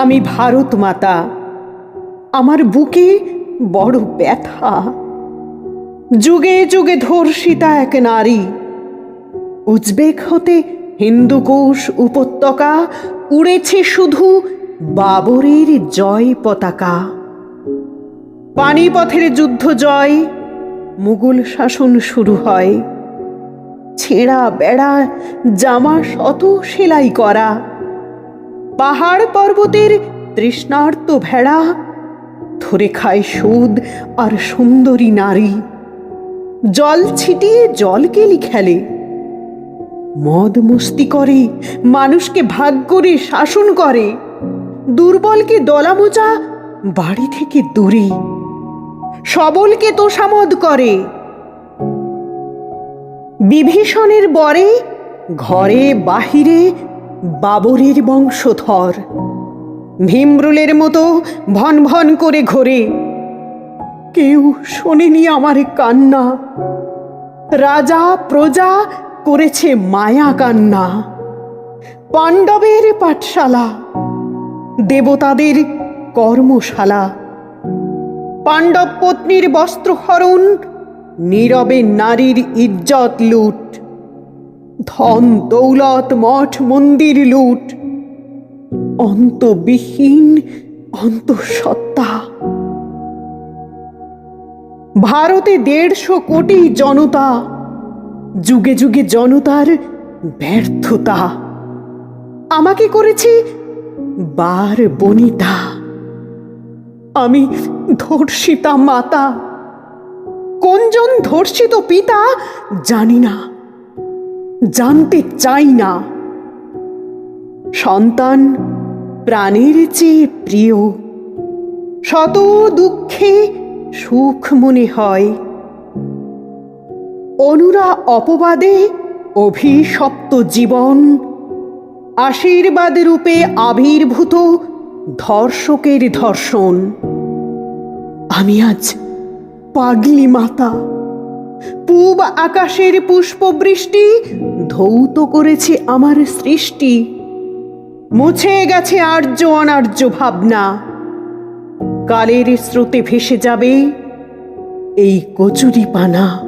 আমি ভারত মাতা। আমার বুকে বড় ব্যথা। যুগে যুগে ধর্ষিতা এক নারী। উজবেক হতে হিন্দুকোষ উপত্যকা, উড়েছে শুধু বাবরের জয় পতাকা। পানিপথের যুদ্ধ জয়, মুঘল শাসন শুরু হয়। ছেঁড়া বেড়া, জামা শত সেলাই করা। পাহাড় পর্বতের তৃষ্ণার্ত ভেড়া ধরে খায় সুদ আর সুন্দরী নারী। জল ছিটিয়ে জল কেলি খেলে। মদ মস্তি করে, মানুষকে ভাগ করে শাসন করে। দুর্বলকে দলামোচা, বাড়ি থেকে দূরে। সবলকে তোষামদ করে। বিভীষণের বরে, ঘরে বাহিরে বাবরের বংশধর। ভীমরুলের মতো ভন ভন করে ঘোরে। কেউ শোনেনি আমার কান্না। রাজা, প্রজা করেছে মায়া কান্না। পাণ্ডবের পাঠশালা, দেবতাদের কর্মশালা। পাণ্ডব পত্নীর বস্ত্রহরণ, নীরবে নারীর ইজ্জত লুট। ধন দৌলত মঠ মন্দির লুট। অন্তবিহীন অন্তঃসত্ত্বা। ভারতে দেড়শো কোটি জনতা। যুগে যুগে জনতার ব্যর্থতা। আমাকে করেছে বার বনিতা। আমি ধর্ষিতা মাতা। কোনজন ধর্ষিত পিতা জানি না। জানতে চাই না। সন্তান প্রাণের চেয়ে প্রিয়। শত দুঃখে সুখ মনে হয়। অনুরা অপবাদে অভিশপ্ত জীবন। আশীর্বাদ রূপে আবির্ভূত ধর্ষকের ধর্ষণ। আমি আজ পাগলি মাতা। পূব আকাশের পুষ্পবৃষ্টি ধৌত করেছে আমার সৃষ্টি। মুছে গেছে আর্য অনার্য ভাবনা। কালের স্রোতে ভেসে যাবে এই কচুরি পানা